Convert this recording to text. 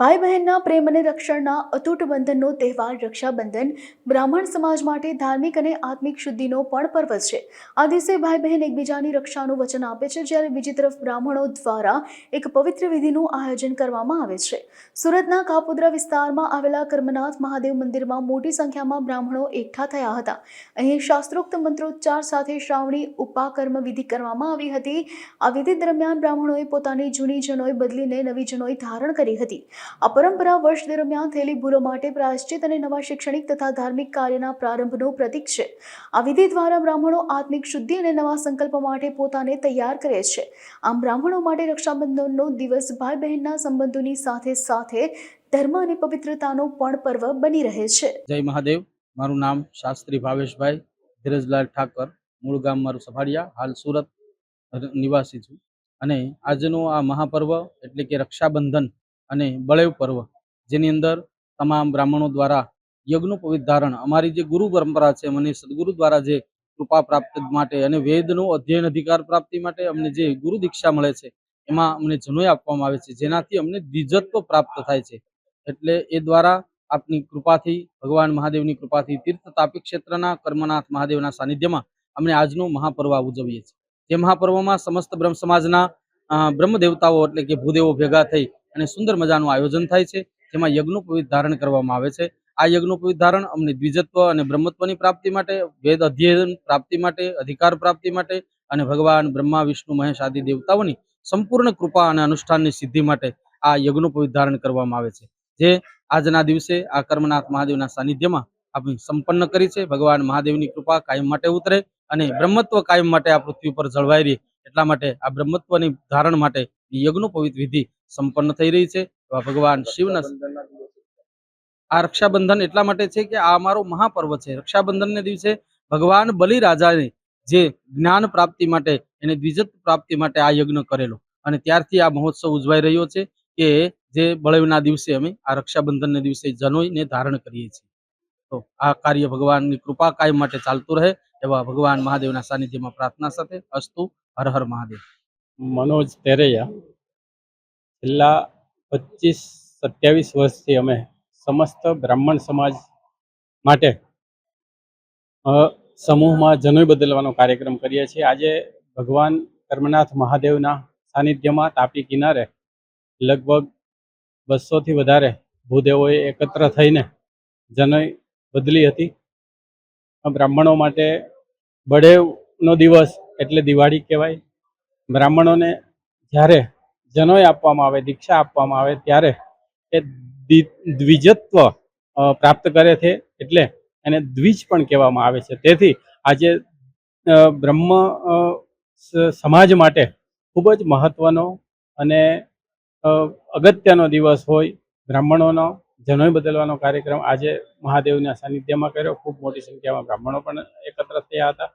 ભાઈ બહેનના પ્રેમ અને રક્ષણના અતૂટ બંધનનો તહેવાર રક્ષાબંધન બ્રાહ્મણ સમાજ માટે ધાર્મિક અને આત્મિક શુદ્ધિનો પણ પર્વ છે. આ દિવસે ભાઈ બહેન એકબીજાની રક્ષાનું વચન આપે છે, જ્યારે બીજી તરફ બ્રાહ્મણો દ્વારા એક પવિત્ર વિધિનું આયોજન કરવામાં આવે છે. સુરતના કાપોદ્રા વિસ્તારમાં આવેલા કર્મનાથ મહાદેવ મંદિરમાં મોટી સંખ્યામાં બ્રાહ્મણો એકઠા થયા હતા. અહીં શાસ્ત્રોક્ત મંત્રોચ્ચાર સાથે શ્રાવણી ઉપાકર્મ વિધિ કરવામાં આવી હતી. આ વિધિ દરમિયાન બ્રાહ્મણોએ પોતાની જૂની જનોઈ બદલીને નવી જનોઈ ધારણ કરી હતી. આ પરંપરા વર્ષ દરમિયાન થયેલી ભૂલો માટે પ્રાયશ્ચિત અને નવા શૈક્ષણિક તથા ધાર્મિક કાર્યના પ્રારંભનો પ્રતીક છે. આ વિધિ દ્વારા બ્રાહ્મણો આત્મિક શુદ્ધિ અને નવા સંકલ્પ માટે પોતાને તૈયાર કરે છે. આમ બ્રાહ્મણો માટે રક્ષાબંધનનો દિવસ ભાઈ બહેનના સંબંધોની સાથે સાથે ધર્મ અને પવિત્રતાનો પણ પર્વ બની રહે છે. જય મહાદેવ. મારું નામ શાસ્ત્રી ભાવેશભાઈ ધીરજલાલ ઠાકર. મૂળ ગામ મારું સફાડિયા હાલ સુરત નિવાસી છું. અને આજનો આ મહાપર્વ એટલે કે રક્ષાબંધન અને બળેવ પર્વ, જેની અંદર તમામ બ્રાહ્મણો દ્વારા યજ્ઞનું પવિત્ર ધારણ, અમારી જે ગુરુ પરંપરા છે મને સદગુરુ દ્વારા જે કૃપા પ્રાપ્ત માટે અને વેદનો અધ્યયન અધિકાર પ્રાપ્તિ માટે અમને જે ગુરુ દીક્ષા મળે છે, એમાં અમને જનોય આપવામાં આવે છે, જેનાથી અમને દ્વિજત્વ પ્રાપ્ત થાય છે. એટલે એ દ્વારા આપની કૃપાથી, ભગવાન મહાદેવની કૃપાથી તીર્થ તાપી ક્ષેત્રના કર્મનાથ મહાદેવના સાનિધ્યમાં અમને આજનું મહાપર્વ ઉજવીએ છીએ. જે મહાપર્વમાં સમસ્ત બ્રહ્મ સમાજના બ્રહ્મ દેવતાઓ એટલે કે ભૂદેવો ભેગા થઈ અને સુંદર મજાનું આયોજન થાય છે, જેમાં યજ્ઞોપવિત ધારણ કરવામાં આવે છે. આ યજ્ઞોપવિત ધારણ અમને દ્વિજત્વ અને બ્રહ્મત્વની પ્રાપ્તિ માટે, વેદ અધ્યયન પ્રાપ્તિ માટે, અધિકાર પ્રાપ્તિ માટે અને ભગવાન બ્રહ્મા, વિષ્ણુ, મહેશ આદિ દેવતાઓની સંપૂર્ણ કૃપા અને અનુષ્ઠાનની સિદ્ધિ માટે આ યજ્ઞોપવિત ધારણ કરવામાં આવે છે, જે આજના દિવસે આ કર્મનાથ મહાદેવના સાનિધ્યમાં આપણે સંપન્ન કરી છે. ભગવાન મહાદેવની કૃપા કાયમ માટે ઉતરે અને બ્રહ્મત્વ કાયમ માટે આ પૃથ્વી પર જળવાઈ રહે એટલા માટે આ બ્રહ્મત્વની ધારણ માટે યજ્ઞ પવિત્ર વિધિ સંપન્ન થઈ રહી છે. એવા ભગવાન શિવના આ રક્ષાબંધન એટલા માટે છે કે આ અમારો મહાપર્વ છે. રક્ષાબંધનને દિવસે ભગવાન બલિ રાજાને જે જ્ઞાન પ્રાપ્તિ માટે એને દ્વિજત પ્રાપ્તિ માટે આ યજ્ઞ કરેલો. અને ત્યારથી આ મહોત્સવ ઉજવાઈ રહ્યો છે કે જે બળવના દિવસે અમે આ રક્ષાબંધનને દિવસે જનોઈને ધારણ કરીએ છીએ. તો આ કાર્ય ભગવાનની કૃપા કાયમ માટે ચાલતું રહે. એવા ભગવાન મહાદેવના સાનિધ્યમાં પ્રાર્થના સાથે અસ્તુ, હર હર મહાદેવ. મનોજ તેરૈયા, છેલ્લા પચીસ સત્યાવીસ વર્ષથી અમે સમસ્ત બ્રાહ્મણ સમાજ માટે સમૂહમાં જનોઈ બદલવાનો કાર્યક્રમ કરીએ છીએ. આજે ભગવાન કર્મનાથ મહાદેવના સાનિધ્યમાં તાપી કિનારે લગભગ બસોથી વધારે ભૂદેવોએ એકત્ર થઈને જનોઈ બદલી હતી. બ્રાહ્મણો માટે બળેવનો દિવસ એટલે દિવાળી કહેવાય. બ્રાહ્મણોને જ્યારે જનોય આપવામાં આવે, દીક્ષા આપવામાં આવે, ત્યારે એ દ્વિ- દ્વિજત્વ પ્રાપ્ત કરે છે એટલે એને દ્વિજ પણ કહેવામાં આવે છે. તેથી આજે બ્રહ્મ સમાજ માટે ખૂબ જ મહત્વનો અને અગત્યનો દિવસ હોય બ્રાહ્મણોનો. જનોય બદલવાનો કાર્યક્રમ આજે મહાદેવના સાનિધ્યમાં કર્યો. ખૂબ મોટી સંખ્યામાં બ્રાહ્મણો પણ એકત્ર થયા હતા.